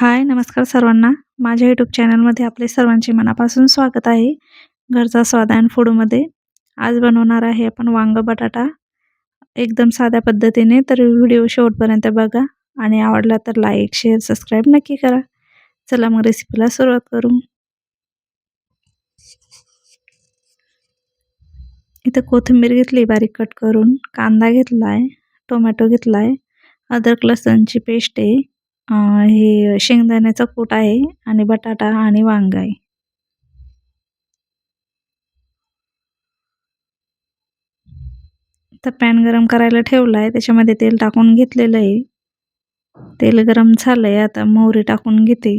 हाय नमस्कार सर्वांना. माझ्या यूट्यूब चॅनलमध्ये आपले सर्वांचे मनापासून स्वागत आहे. घरचा स्वाद अँड फूडमध्ये आज बनवणार आहे आपण वांग बटाटा. एकदम साध्या पद्धतीने तर व्हिडिओ शेवटपर्यंत बघा. आणि आवडला तर लाईक शेअर सबस्क्राईब नक्की करा. चला मग रेसिपीला सुरुवात करू. इथं कोथिंबीर घेतली बारीक कट करून. कांदा घेतला आहे टोमॅटो घेतला आहे अद्रक लसणची पेस्ट आहे. हे शेंगदाण्याचा कूट आहे आणि बटाटा आणि वांग आहे. तर पॅन गरम करायला ठेवला आहे त्याच्यामध्ये तेल टाकून घेतलेलं आहे. तेल गरम झालं आहे आता मोहरी टाकून घेते.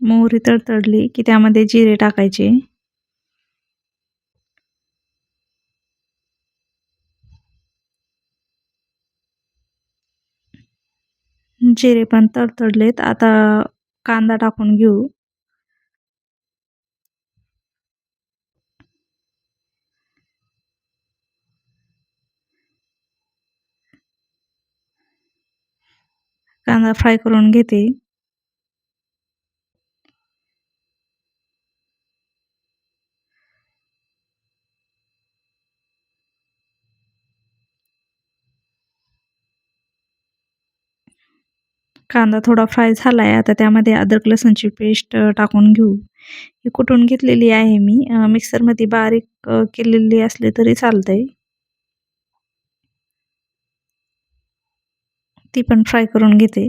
मोहरी तडतडली की त्यामध्ये जिरे टाकायचे. जिरे पण तडतडलेत. आता कांदा टाकून घेऊ. कांदा फ्राय करून घेते. कांदा थोडा फ्राय झाला आहे आता त्यामध्ये अद्रक लसणची पेस्ट टाकून घेऊ. ही कुटून घेतलेली आहे मी? मिक्सरमध्ये बारीक केलेली असली तरी चालतंय. ती पण फ्राय करून घेते.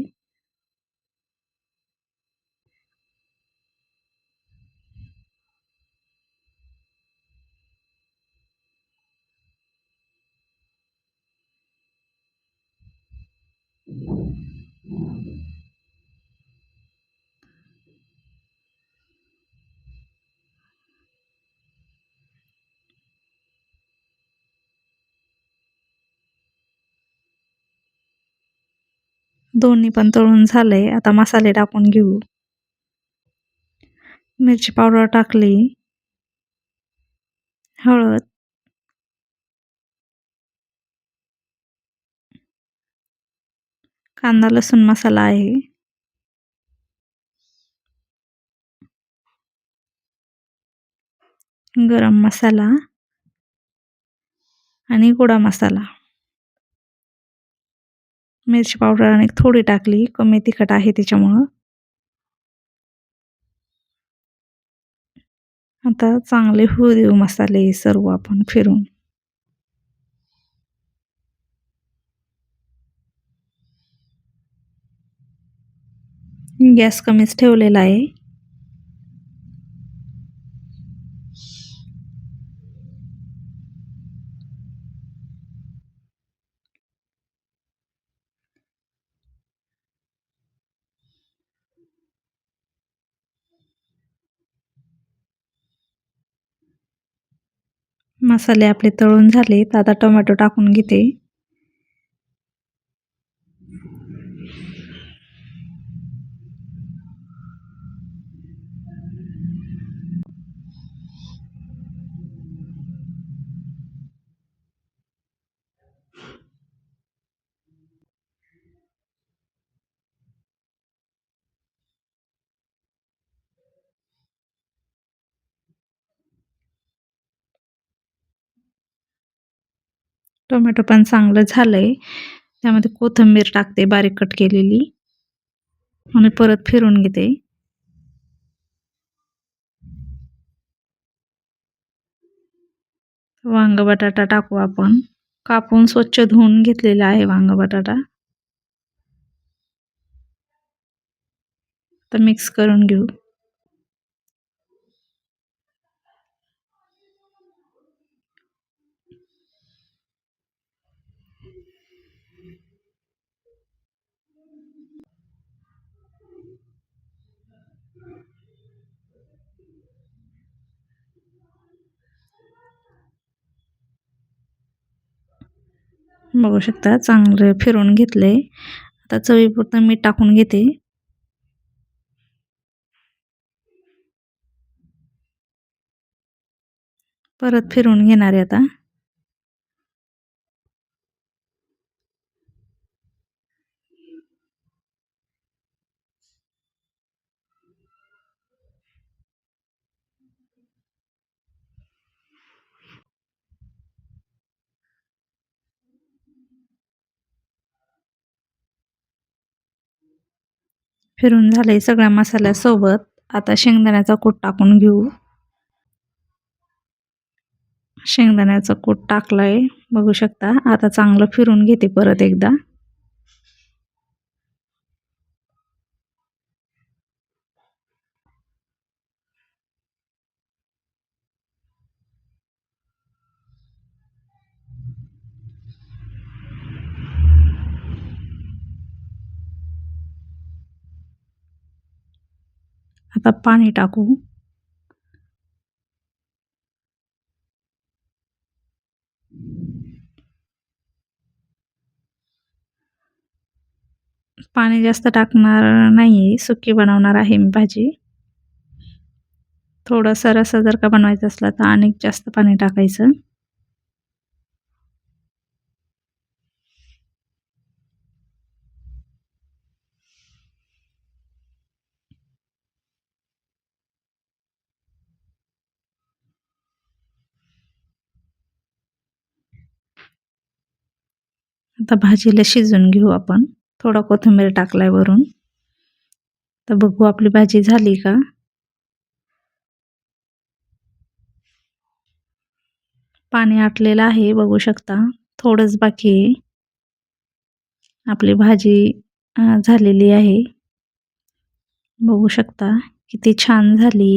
दोन्ही पण तळून झाले आता मसाले टाकून घेऊ. मिरची पावडर टाकली. हळद. कांदा लसूण मसाला आहे. गरम मसाला. आणि गोडा मसाला. मिरची पावडर आणि थोडी टाकली. कमी तिखट आहे त्याच्यामुळं आता चांगले होऊ देऊ मसाले सर्व आपण फिरून. गॅस कमीच ठेवलेला आहे. मसाले आपले तळून झालेत. आता टोमॅटो टाकून घेते. टोमॅटो पण चांगलं झालं आहे त्यामध्ये कोथिंबीर टाकते बारीक कट केलेली. आणि परत फिरून घेते. वांग बटाटा टाकू आपण. कापून स्वच्छ धुवून घेतलेला आहे वांग बटाटा. तर मिक्स करून घेऊ. बघू शकता चांगलं फिरून घेतले आता चवीपुरतं मीठ टाकून घेते. परत फिरून घेणार आहे आता. फिरून झाले सगळ्या मसाल्यासोबत. आता शेंगदाण्याचा कूट टाकून घेऊ. शेंगदाण्याचा कूट टाकलाय. बघू शकता. आता चांगलं फिरून घेते परत एकदा. आता पाणी टाकू. पाणी जास्त टाकणार नाही सुकी बनवणार आहे मी भाजी. थोडंसं रसा जर का बनवायचं असलं तर अनेक जास्त पाणी टाकायचं. आता भाजीला शिजून घेऊ आपण. थोडा कोथिंबीर टाकलाय वरून. तर बघू आपली भाजी झाली का? पाणी आटलेलं आहे बघू शकता. थोडंच बाकी आहे. आपली भाजी झालेली आहे. बघू शकता. किती छान झाली.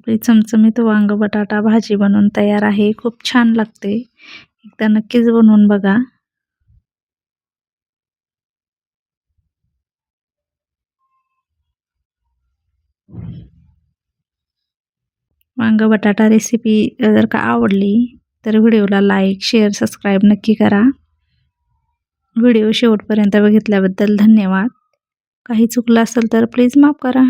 आपली चमचमीत वांग बटाटा भाजी बनवून तयार आहे. खूप छान लागते. एकदा नक्कीच बनवून बघा. वांग बटाटा रेसिपी जर का आवडली तर व्हिडिओला लाईक शेअर सबस्क्राईब नक्की करा. व्हिडिओ शेवटपर्यंत बघितल्याबद्दल धन्यवाद. काही चुकलं असेल तर प्लीज माफ करा.